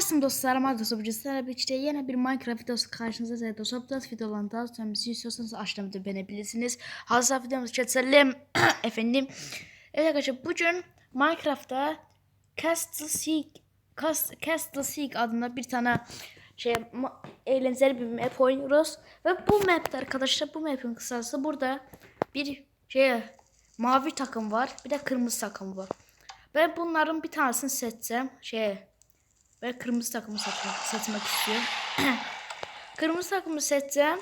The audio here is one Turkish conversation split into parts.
Hersin dostlarım adı Sobrucu Sizlerle birlikte yine bir Minecraft videosu karşınızda dostlar. Bu tarz videoların daha sonra bizi istiyorsanız aşağıda beğenebilirsiniz. Hazır videomuzu geçelim. Efendim. Evet arkadaşlar bugün Minecraft'ta Castle Seek Cas- Castle Seek adında bir tane şey eğlenceli bir map oynuyoruz. Ve bu map'te arkadaşlar bu map'in kısası burada bir şey mavi takım var. Bir de kırmızı takım var. Ben bunların bir tanesini seçeceğim. Şey ve kırmızı takımı seçmek, seçmek istiyorum. kırmızı takımı seçeceğim.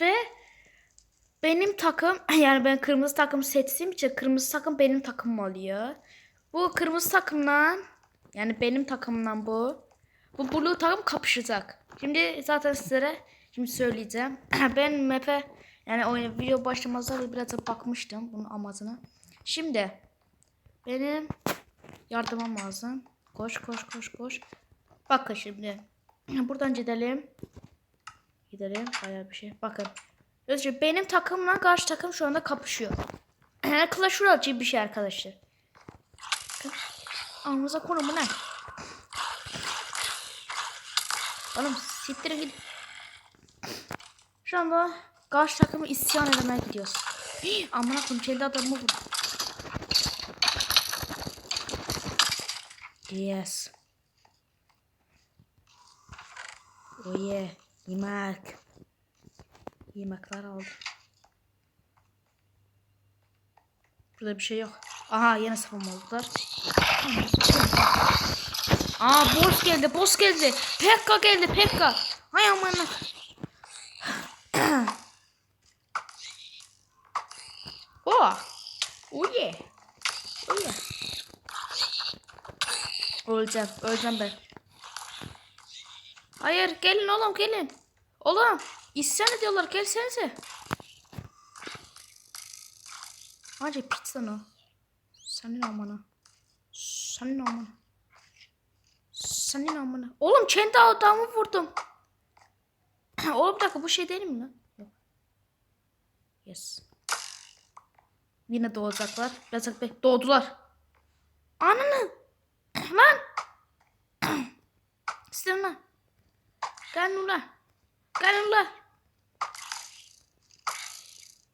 Ve benim takım yani ben kırmızı takımı seçtiğim için kırmızı takım benim takımım oluyor. Bu kırmızı takımla yani benim takımla bu. Bu blue takım kapışacak. Şimdi zaten sizlere şimdi söyleyeceğim. ben map'e yani oyun video başlamazdan biraz da bakmıştım bunun amacına. Şimdi benim yardımım lazım. Koş koş koş koş. Bakın şimdi. Buradan gidelim. Gidelim. Bayağı bir şey. Bakın. Özce benim takımla karşı takım şu anda kapışıyor. Clash Royale gibi bir şey arkadaşlar. Ağzınıza konumu ne? Oğlum siktirin gidin. Şu anda karşı takımı isyan edemeye gidiyoruz. Amına koyayım kendi adamımı vurdu. Yes. Oh yeah. Yemek. Yemekler aldım. Burada bir şey yok. Aha yine spam oldular. Aa boss geldi boss geldi. Pekka geldi Pekka. Hay aman. oh. Oh yeah. Oh yeah. Öleceğim. Öleceğim ben. Hayır gelin oğlum gelin. Oğlum isyan ediyorlar gelsenize. Hacı pizza o. Senin amına. Senin amına. Senin amına. Oğlum kendi adamı vurdum. oğlum bir dakika bu şey değil mi lan? Yok. Yes. Yine doğacaklar. Biraz bekle. Doğdular. Ananı. Lan. Lan. Gel ula. Gel ula.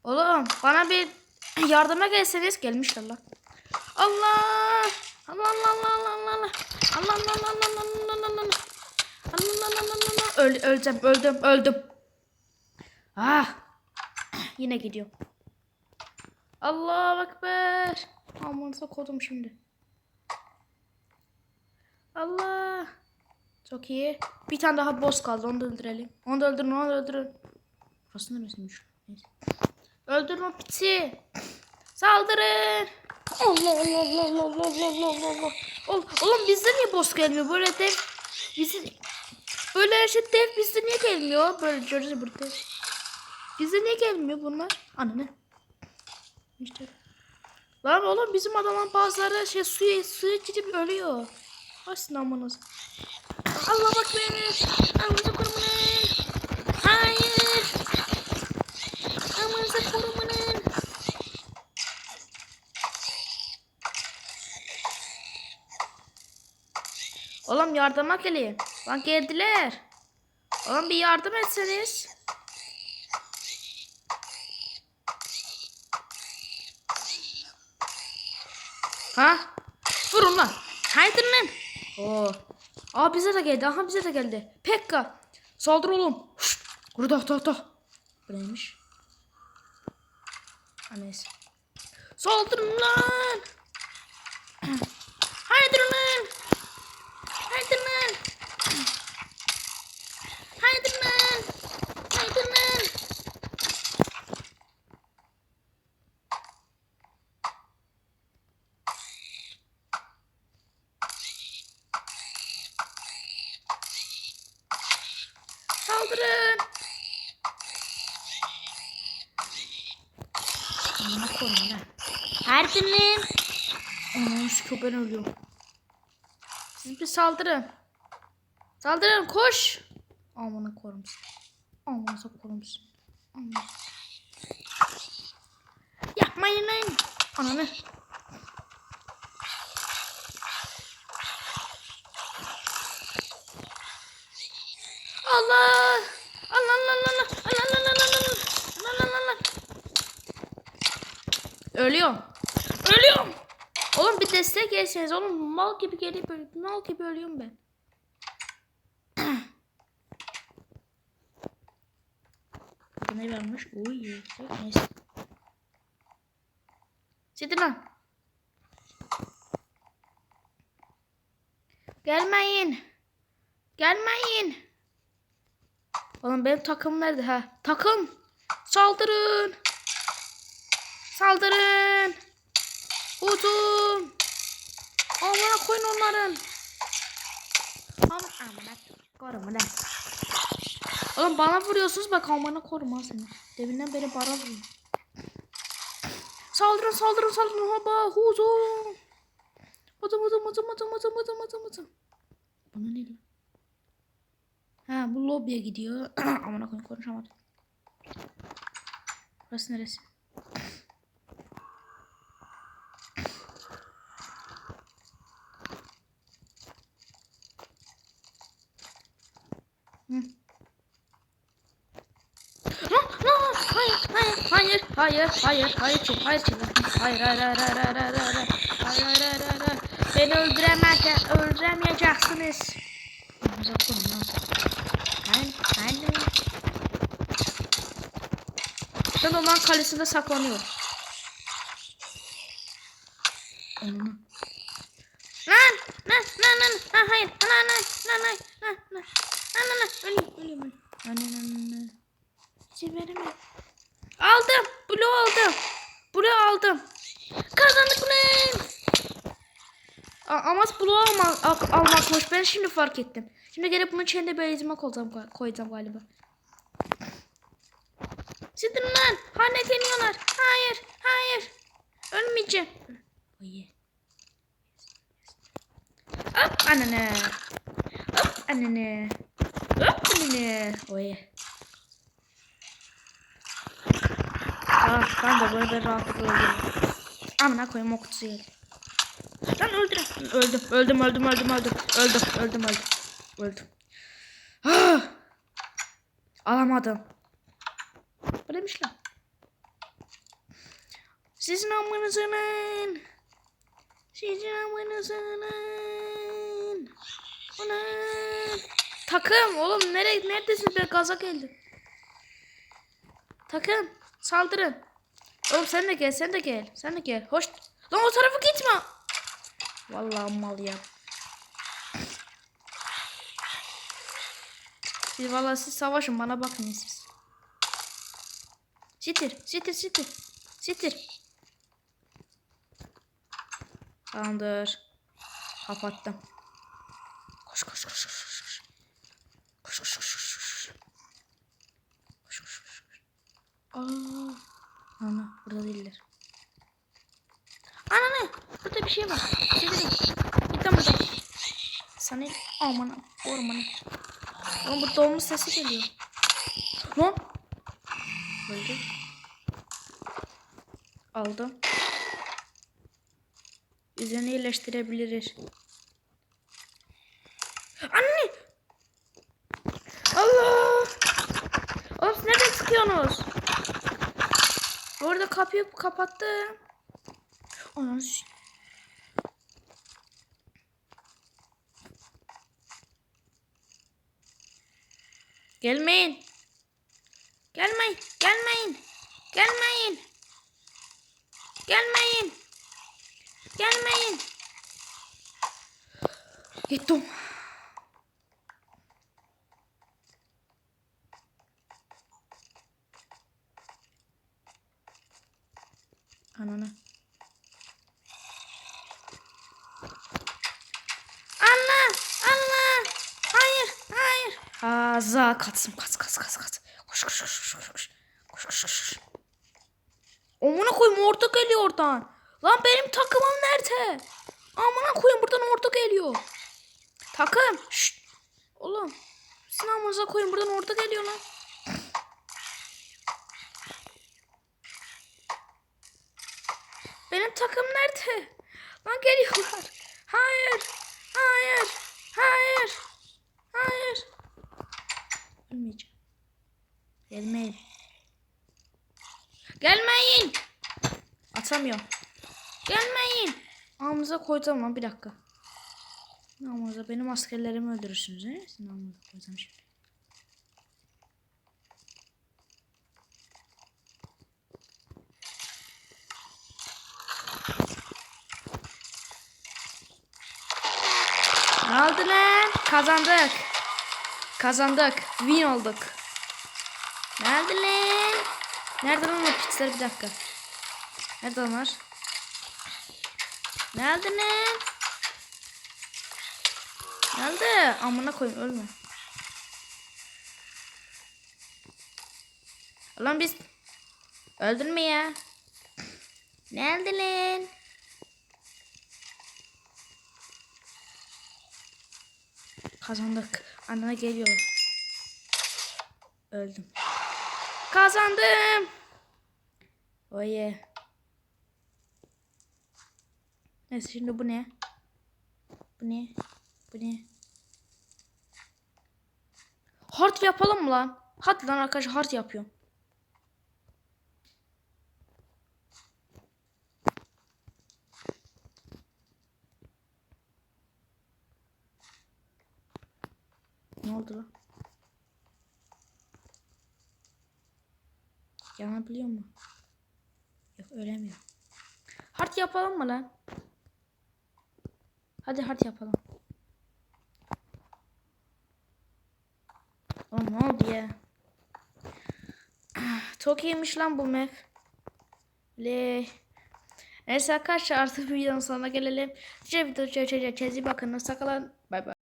Oğlum bana bir yardıma gelseniz gelmişler lan. Allah. Allah Allah Allah Allah Allah Allah. Allah Allah Allah Allah Allah Allah Allah. Allah Allah Allah Allah. Öl, öleceğim öldüm öldüm. Ah. Yine gidiyor. Allah ekber. Amanıza kodum şimdi. Allah. Çok iyi. Bir tane daha boss kaldı. Onu da öldürelim. Onu da öldürün. Onu da öldürün. Burası neresiymiş? Neyse. Öldürün o piçi. Saldırın. Allah Allah Allah Allah Allah Allah Allah oğlum bizde niye boss gelmiyor? Böyle dev bizi böyle her şey dev bizde niye gelmiyor? Böyle görürüz burada. Bizde niye gelmiyor bunlar? Anne. İşte. Lan oğlum bizim adamın bazıları şey suya suya gidip ölüyor. Aslında amanız. Allah bak beni. Amanıza korumanın. Hayır. Amanıza korumanın. Oğlum yardıma gelin. Lan geldiler. Oğlum bir yardım etseniz. Ha? Vurun lan. Haydi lan. Oo. Aa bize de geldi. Aha bize de geldi. Pekka. Saldır oğlum. Burada ta ta. Bu neymiş? Ha. Saldırın lan. saldırın. Bana koruma lan. Her birinin. Aman şu köpen ölüyor. Siz bir saldırın. Saldırın koş. Amanı korumsun. Amanıza korumsun. Aman. Yapmayın. Ananı. Ölüyorum. Ölüyorum. Oğlum bir destek gelseniz oğlum mal gibi gelip mal gibi ölüyorum ben. Ne varmış? Uy, yüksek. Neyse. Sidin lan. Gelmeyin. Gelmeyin. Oğlum benim takım nerede ha? Takım. Saldırın. Saldırın. Hücum. Amına koyun onların. Ama amına korumu lan. Oğlum bana vuruyorsunuz bak amına koruma seni. Deminden beri bana vuruyor. Saldırın saldırın saldırın haba hücum. Hücum hücum hücum hücum hücum hücum hücum hücum. Bana ne lan? Ha bu lobiye gidiyor. amına koyun konuşamadım. Burası neresi? Hı. No, no, hayır, hayır, hayır, hayır, hayır, çıl, hayır, çıl. Hayır, hayır, hayır, hayır, hayır, hayır, hayır, hayır, hayır, hayır, hayır. Beni öldüremez, öldüremeyeceksiniz. Uzak durun lan. Hayır, hayır. Ben onların kalesinde saklanıyorum. Onu. Lan, lan, lan, lan, lan, hayır, lan, lan, lan, lan, lan, lan, lan, lan, öleyim, öleyim, öleyim. Lan, lan, lan, lan. Civerimi. Aldım. Bloğu aldım. Bloğu aldım. Kazandık lan. A- Amaç bloğu alma, al- almakmış. Ben şimdi fark ettim. Şimdi gelip bunun içine bir ezime koyacağım, koyacağım galiba. Sidin lan. Hanet iniyorlar. Hayır. Hayır. Ölmeyeceğim. Oye. Hop anne. Hop anne. Hop anne. Oye. Ah, ben de böyle rahatlıkla öldüm. Amına koyayım o kutusu yedi. Lan öldüm. Öldüm, öldüm, öldüm, öldüm, öldüm. Öldüm, öldüm, öldüm. Öldüm. Ah! Alamadım. Böylemiş lan. Sizin amınızının. Sizin amınızının. Ulan. Takım oğlum nereye neredesin be gaza geldim. Takım saldırın. Oğlum sen de gel sen de gel. Sen de gel. Hoş. Lan o tarafa gitme. Vallahi mal ya. Siz vallahi siz savaşın bana bakın siz. Sitir, sitir, sitir. Sitir. Tamamdır. Kapattım. Koş koş koş. Koş koş koş koş koş. Koş koş koş koş. Aa. Ana burada değiller. Ana ne? Burada bir şey var. Sidirin. Git lan buradan. Sana aman ormanı. Oğlum burada olmuş sesi geliyor. Lan. Öldü. Aldım. Üzerine iyileştirebiliriz. Anne! Allah! Oğlum siz nereden çıkıyorsunuz? Orada kapıyı kapattım. Anam Gelmeyin. Gelmeyin. Gelmeyin. Gelmeyin. Gelmeyin. Gelmeyin. Gittim. Ananı. Allah! Allah! Hayır! Hayır! Aza katsın kaç kaç kaç kaç. Koş koş koş koş koş. Koş koş koş. Amına koyayım orta geliyor oradan. Lan benim takımım nerede? Amına koyayım buradan orta geliyor. Takım. Şşt. Oğlum. Sinamıza koyun buradan orta geliyor lan. Benim takım nerede? Lan geliyorlar. Hayır. Hayır. Hayır. Hayır. Ölmeyeceğim. Gelmeyin. Gelmeyin. Atamıyorum. Gelmeyin. Ağımıza koyacağım lan bir dakika. Namazda benim askerlerimi öldürürsünüz. He? Namazda koyacağım şimdi. Kazandık. Kazandık. Win olduk. Nerede lan? Nerede lan o piçler bir dakika. Nerede onlar? Nerede lan? Nerede? Amına koyayım ölme. Lan biz öldün mü ya? Nerede lan? Kazandık. Annene geliyor. Öldüm. Kazandım. Oye. Neyse şimdi bu ne? Bu ne? Bu ne? Hard yapalım mı lan? Hadi lan arkadaşlar hard yapıyorum. Oldu lan? Yanabiliyor mu? Yok ölemiyor. Hard yapalım mı lan? Hadi hard yapalım. Oğlum ne oldu ya? Çok iyiymiş lan bu map. Le. Neyse arkadaşlar artık videonun sonuna gelelim. Diğer videoda görüşeceğiz. Kendinize bakın. Hoşçakalın. Bay bay.